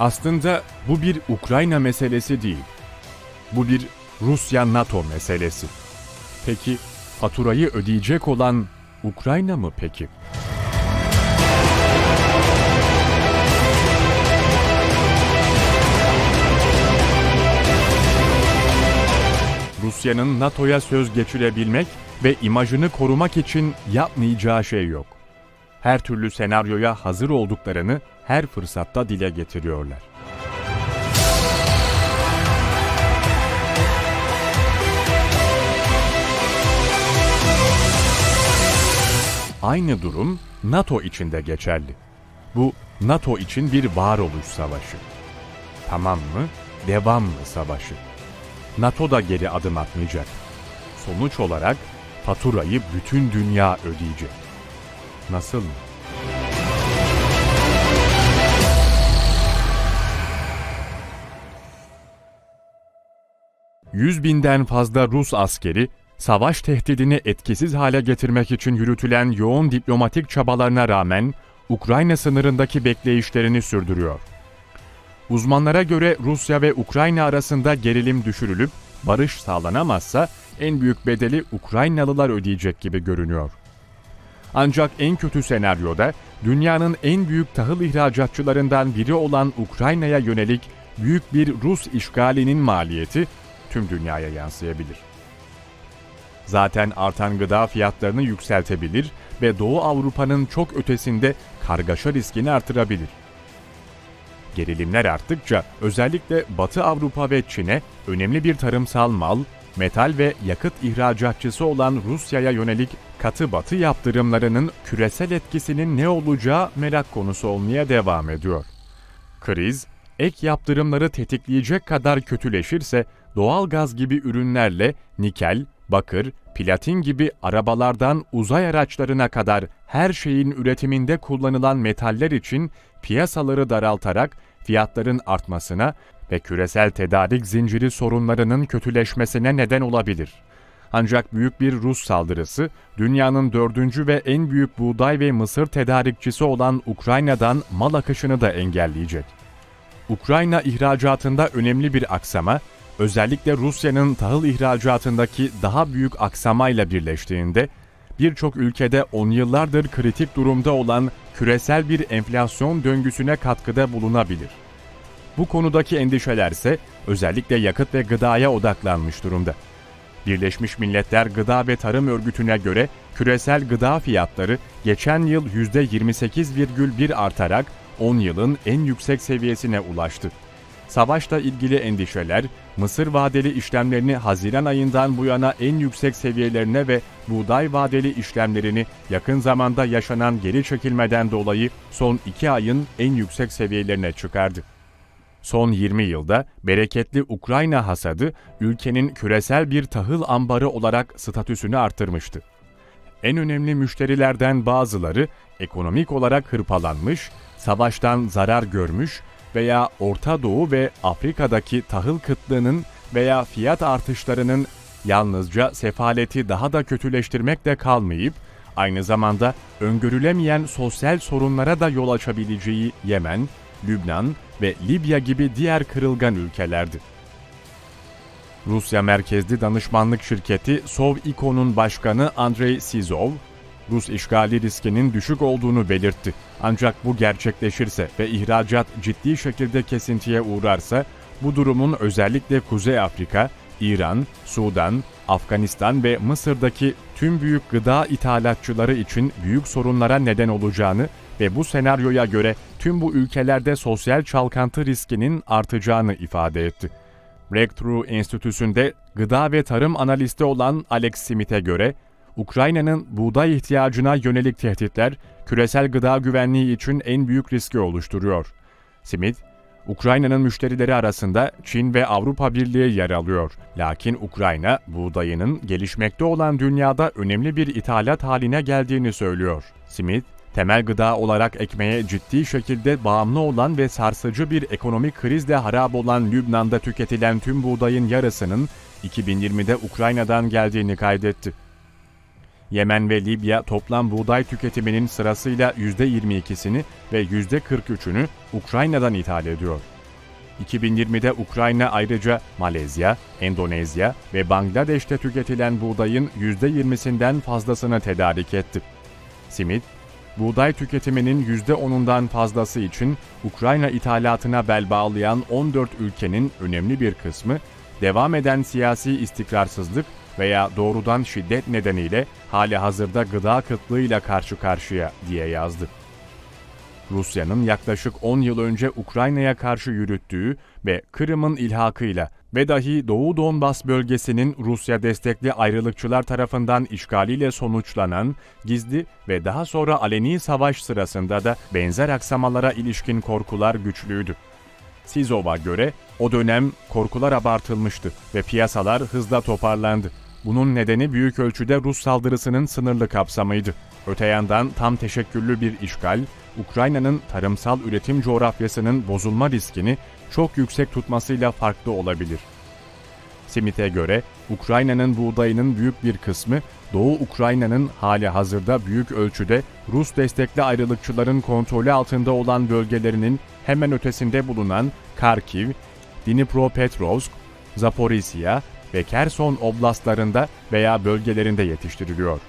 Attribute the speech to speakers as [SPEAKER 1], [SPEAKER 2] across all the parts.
[SPEAKER 1] Aslında bu bir Ukrayna meselesi değil. Bu bir Rusya-NATO meselesi. Peki faturayı ödeyecek olan Ukrayna mı peki? Rusya'nın NATO'ya söz geçirebilmek ve imajını korumak için yapmayacağı şey yok. Her türlü senaryoya hazır olduklarını her fırsatta dile getiriyorlar. Aynı durum NATO için de geçerli. Bu NATO için bir varoluş savaşı. Tamam mı? Devam mı savaşı? NATO da geri adım atmayacak. Sonuç olarak faturayı bütün dünya ödeyecek. Nasıl mı? Yüz binden fazla Rus askeri, savaş tehdidini etkisiz hale getirmek için yürütülen yoğun diplomatik çabalarına rağmen Ukrayna sınırındaki bekleyişlerini sürdürüyor. Uzmanlara göre Rusya ve Ukrayna arasında gerilim düşürülüp barış sağlanamazsa en büyük bedeli Ukraynalılar ödeyecek gibi görünüyor. Ancak en kötü senaryoda dünyanın en büyük tahıl ihracatçılarından biri olan Ukrayna'ya yönelik büyük bir Rus işgalinin maliyeti tüm dünyaya yansıyabilir. Zaten artan gıda fiyatlarını yükseltebilir ve Doğu Avrupa'nın çok ötesinde kargaşa riskini artırabilir. Gerilimler arttıkça özellikle Batı Avrupa ve Çin'e önemli bir tarımsal mal, metal ve yakıt ihracatçısı olan Rusya'ya yönelik katı batı yaptırımlarının küresel etkisinin ne olacağı merak konusu olmaya devam ediyor. Kriz, ek yaptırımları tetikleyecek kadar kötüleşirse doğal gaz gibi ürünlerle nikel, bakır, platin gibi arabalardan uzay araçlarına kadar her şeyin üretiminde kullanılan metaller için piyasaları daraltarak fiyatların artmasına ve küresel tedarik zinciri sorunlarının kötüleşmesine neden olabilir. Ancak büyük bir Rus saldırısı, dünyanın dördüncü ve en büyük buğday ve mısır tedarikçisi olan Ukrayna'dan mal akışını da engelleyecek. Ukrayna ihracatında önemli bir aksama, özellikle Rusya'nın tahıl ihracatındaki daha büyük aksamayla birleştiğinde, birçok ülkede on yıllardır kritik durumda olan küresel bir enflasyon döngüsüne katkıda bulunabilir. Bu konudaki endişelerse özellikle yakıt ve gıdaya odaklanmış durumda. Birleşmiş Milletler Gıda ve Tarım Örgütü'ne göre küresel gıda fiyatları geçen yıl %28,1 artarak 10 yılın en yüksek seviyesine ulaştı. Savaşla ilgili endişeler, Mısır vadeli işlemlerini Haziran ayından bu yana en yüksek seviyelerine ve buğday vadeli işlemlerini yakın zamanda yaşanan geri çekilmeden dolayı son 2 ayın en yüksek seviyelerine çıkardı. Son 20 yılda bereketli Ukrayna hasadı ülkenin küresel bir tahıl ambarı olarak statüsünü artırmıştı. En önemli müşterilerden bazıları ekonomik olarak hırpalanmış, savaştan zarar görmüş veya Orta Doğu ve Afrika'daki tahıl kıtlığının veya fiyat artışlarının yalnızca sefaleti daha da kötüleştirmekle kalmayıp aynı zamanda öngörülemeyen sosyal sorunlara da yol açabileceği Yemen, Lübnan ve Libya gibi diğer kırılgan ülkelerdi. Rusya merkezli danışmanlık şirketi Soviko'nun başkanı Andrei Sizov, Rus işgali riskinin düşük olduğunu belirtti. Ancak bu gerçekleşirse ve ihracat ciddi şekilde kesintiye uğrarsa bu durumun özellikle Kuzey Afrika, İran, Sudan, Afganistan ve Mısır'daki tüm büyük gıda ithalatçıları için büyük sorunlara neden olacağını ve bu senaryoya göre tüm bu ülkelerde sosyal çalkantı riskinin artacağını ifade etti. Breakthrough Enstitüsü'nde gıda ve tarım analisti olan Alex Smith'e göre Ukrayna'nın buğday ihtiyacına yönelik tehditler küresel gıda güvenliği için en büyük riski oluşturuyor. Smith, Ukrayna'nın müşterileri arasında Çin ve Avrupa Birliği yer alıyor. Lakin Ukrayna, buğdayının gelişmekte olan dünyada önemli bir ithalat haline geldiğini söylüyor. Smith, temel gıda olarak ekmeğe ciddi şekilde bağımlı olan ve sarsıcı bir ekonomik krizle harap olan Lübnan'da tüketilen tüm buğdayın yarısının 2020'de Ukrayna'dan geldiğini kaydetti. Yemen ve Libya toplam buğday tüketiminin sırasıyla %22'sini ve %43'ünü Ukrayna'dan ithal ediyor. 2020'de Ukrayna ayrıca Malezya, Endonezya ve Bangladeş'te tüketilen buğdayın %20'sinden fazlasını tedarik etti. Simit, buğday tüketiminin %10'undan fazlası için Ukrayna ithalatına bel bağlayan 14 ülkenin önemli bir kısmı, devam eden siyasi istikrarsızlık veya doğrudan şiddet nedeniyle hali hazırda gıda kıtlığıyla karşı karşıya diye yazdı. Rusya'nın yaklaşık 10 yıl önce Ukrayna'ya karşı yürüttüğü ve Kırım'ın ilhakıyla ve dahi Doğu Donbas bölgesinin Rusya destekli ayrılıkçılar tarafından işgaliyle sonuçlanan gizli ve daha sonra aleni savaş sırasında da benzer aksamalara ilişkin korkular güçlüydü. Sizov'a göre o dönem korkular abartılmıştı ve piyasalar hızla toparlandı. Bunun nedeni büyük ölçüde Rus saldırısının sınırlı kapsamıydı. Öte yandan tam teşekküllü bir işgal, Ukrayna'nın tarımsal üretim coğrafyasının bozulma riskini çok yüksek tutmasıyla farklı olabilir. Simit'e göre Ukrayna'nın buğdayının büyük bir kısmı Doğu Ukrayna'nın hali hazırda büyük ölçüde Rus destekli ayrılıkçıların kontrolü altında olan bölgelerinin hemen ötesinde bulunan Kharkiv, Dnipropetrovsk, Zaporizhia ve Kherson oblastlarında veya bölgelerinde yetiştiriliyor.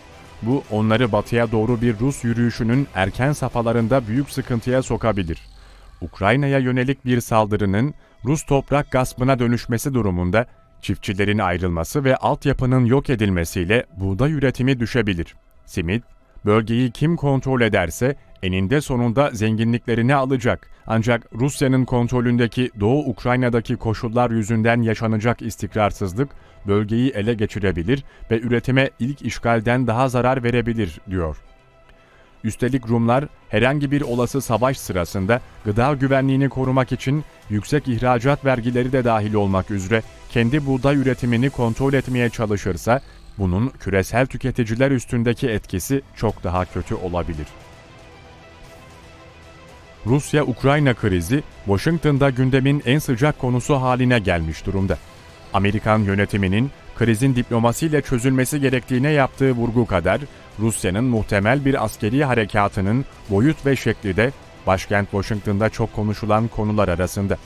[SPEAKER 1] Bu onları batıya doğru bir Rus yürüyüşünün erken safhalarında büyük sıkıntıya sokabilir. Ukrayna'ya yönelik bir saldırının Rus toprak gaspına dönüşmesi durumunda çiftçilerin ayrılması ve altyapının yok edilmesiyle buğday üretimi düşebilir. Simit, bölgeyi kim kontrol ederse eninde sonunda zenginliklerini alacak. Ancak Rusya'nın kontrolündeki Doğu Ukrayna'daki koşullar yüzünden yaşanacak istikrarsızlık bölgeyi ele geçirebilir ve üretime ilk işgalden daha zarar verebilir, diyor. Üstelik Rumlar herhangi bir olası savaş sırasında gıda güvenliğini korumak için yüksek ihracat vergileri de dahil olmak üzere kendi buğday üretimini kontrol etmeye çalışırsa bunun küresel tüketiciler üstündeki etkisi çok daha kötü olabilir. Rusya-Ukrayna krizi Washington'da gündemin en sıcak konusu haline gelmiş durumda. Amerikan yönetiminin krizin diplomasiyle çözülmesi gerektiğine yaptığı vurgu kadar Rusya'nın muhtemel bir askeri harekatının boyut ve şekli de başkent Washington'da çok konuşulan konular arasında.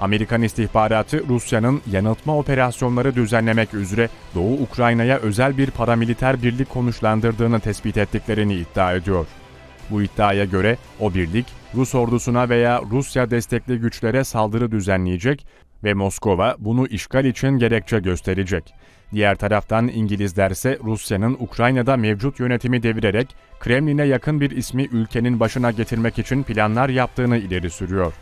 [SPEAKER 1] Amerikan istihbaratı Rusya'nın yanıltma operasyonları düzenlemek üzere Doğu Ukrayna'ya özel bir paramiliter birlik konuşlandırdığını tespit ettiklerini iddia ediyor. Bu iddiaya göre o birlik Rus ordusuna veya Rusya destekli güçlere saldırı düzenleyecek ve Moskova bunu işgal için gerekçe gösterecek. Diğer taraftan İngilizler ise Rusya'nın Ukrayna'da mevcut yönetimi devirerek Kremlin'e yakın bir ismi ülkenin başına getirmek için planlar yaptığını ileri sürüyor.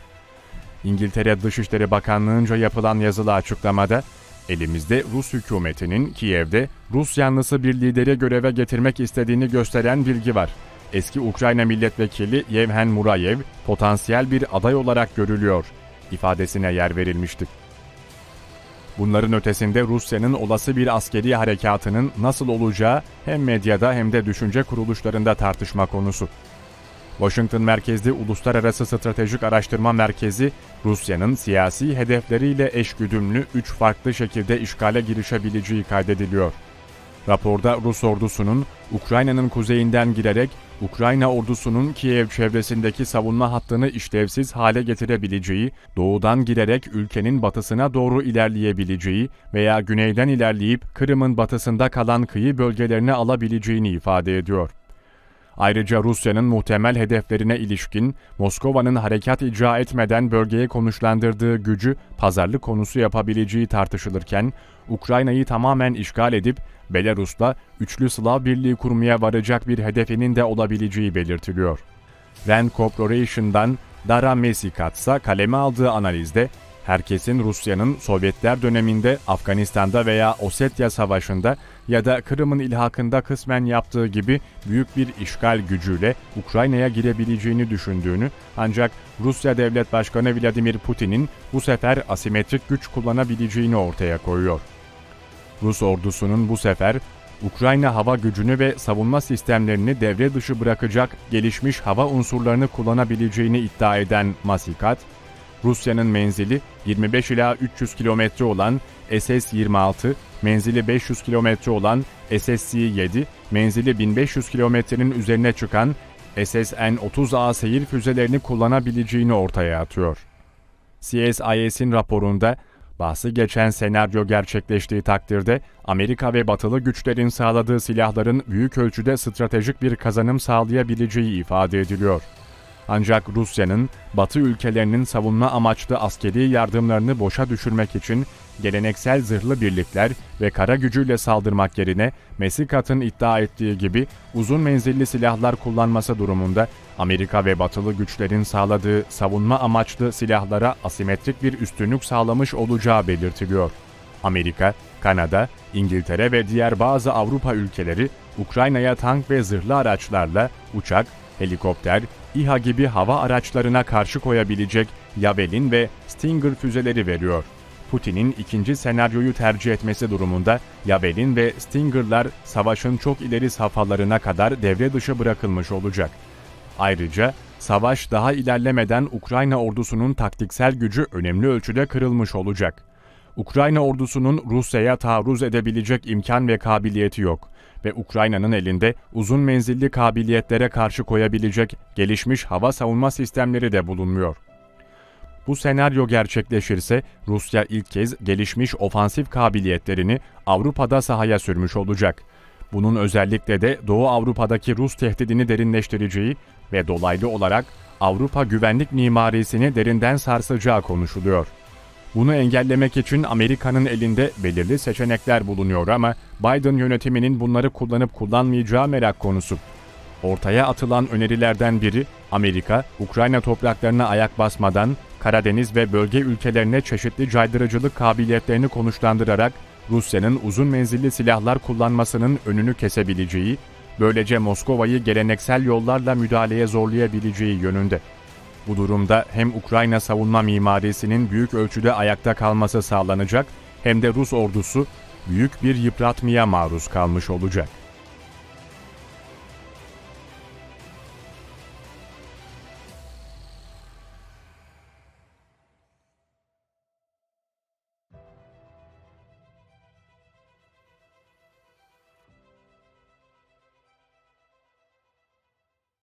[SPEAKER 1] İngiltere Dışişleri Bakanlığı'nca yapılan yazılı açıklamada, elimizde Rus hükümetinin Kiev'de Rus yanlısı bir lideri göreve getirmek istediğini gösteren bilgi var. Eski Ukrayna milletvekili Yevhen Murayev potansiyel bir aday olarak görülüyor ifadesine yer verilmişti. Bunların ötesinde Rusya'nın olası bir askeri harekatının nasıl olacağı hem medyada hem de düşünce kuruluşlarında tartışma konusu. Washington merkezli Uluslararası Stratejik Araştırma Merkezi, Rusya'nın siyasi hedefleriyle eşgüdümlü üç farklı şekilde işgale girişebileceği kaydediliyor. Raporda Rus ordusunun Ukrayna'nın kuzeyinden girerek Ukrayna ordusunun Kiev çevresindeki savunma hattını işlevsiz hale getirebileceği, doğudan girerek ülkenin batısına doğru ilerleyebileceği veya güneyden ilerleyip Kırım'ın batısında kalan kıyı bölgelerini alabileceğini ifade ediyor. Ayrıca Rusya'nın muhtemel hedeflerine ilişkin Moskova'nın harekat icra etmeden bölgeye konuşlandırdığı gücü pazarlık konusu yapabileceği tartışılırken, Ukrayna'yı tamamen işgal edip Belarus'la üçlü Slav birliği kurmaya varacak bir hedefinin de olabileceği belirtiliyor. Rand Corporation'dan Dara Mesikatsa kaleme aldığı analizde herkesin Rusya'nın Sovyetler döneminde Afganistan'da veya Osetya Savaşı'nda ya da Kırım'ın ilhakında kısmen yaptığı gibi büyük bir işgal gücüyle Ukrayna'ya girebileceğini düşündüğünü ancak Rusya Devlet Başkanı Vladimir Putin'in bu sefer asimetrik güç kullanabileceğini ortaya koyuyor. Rus ordusunun bu sefer Ukrayna hava gücünü ve savunma sistemlerini devre dışı bırakacak gelişmiş hava unsurlarını kullanabileceğini iddia eden Masikat, Rusya'nın menzili 25 ila 300 kilometre olan SS-26, menzili 500 kilometre olan SSC-7, menzili 1500 kilometrenin üzerine çıkan SSN-30A seyir füzelerini kullanabileceğini ortaya atıyor. CSIS'in raporunda bahsi geçen senaryo gerçekleştiği takdirde Amerika ve batılı güçlerin sağladığı silahların büyük ölçüde stratejik bir kazanım sağlayabileceği ifade ediliyor. Ancak Rusya'nın Batı ülkelerinin savunma amaçlı askeri yardımlarını boşa düşürmek için geleneksel zırhlı birlikler ve kara gücüyle saldırmak yerine Mesikat'ın iddia ettiği gibi uzun menzilli silahlar kullanması durumunda Amerika ve batılı güçlerin sağladığı savunma amaçlı silahlara asimetrik bir üstünlük sağlamış olacağı belirtiliyor. Amerika, Kanada, İngiltere ve diğer bazı Avrupa ülkeleri Ukrayna'ya tank ve zırhlı araçlarla uçak, helikopter, İHA gibi hava araçlarına karşı koyabilecek Javelin ve Stinger füzeleri veriyor. Putin'in ikinci senaryoyu tercih etmesi durumunda Javelin ve Stinger'lar savaşın çok ileri safhalarına kadar devre dışı bırakılmış olacak. Ayrıca savaş daha ilerlemeden Ukrayna ordusunun taktiksel gücü önemli ölçüde kırılmış olacak. Ukrayna ordusunun Rusya'ya taarruz edebilecek imkan ve kabiliyeti yok ve Ukrayna'nın elinde uzun menzilli kabiliyetlere karşı koyabilecek gelişmiş hava savunma sistemleri de bulunmuyor. Bu senaryo gerçekleşirse Rusya ilk kez gelişmiş ofansif kabiliyetlerini Avrupa'da sahaya sürmüş olacak. Bunun özellikle de Doğu Avrupa'daki Rus tehdidini derinleştireceği ve dolaylı olarak Avrupa güvenlik mimarisini derinden sarsacağı konuşuluyor. Bunu engellemek için Amerika'nın elinde belirli seçenekler bulunuyor ama Biden yönetiminin bunları kullanıp kullanmayacağı merak konusu. Ortaya atılan önerilerden biri Amerika, Ukrayna topraklarına ayak basmadan Karadeniz ve bölge ülkelerine çeşitli caydırıcılık kabiliyetlerini konuşlandırarak Rusya'nın uzun menzilli silahlar kullanmasının önünü kesebileceği, böylece Moskova'yı geleneksel yollarla müdahaleye zorlayabileceği yönünde. Bu durumda hem Ukrayna savunma mimarisinin büyük ölçüde ayakta kalması sağlanacak hem de Rus ordusu büyük bir yıpratmaya maruz kalmış olacak.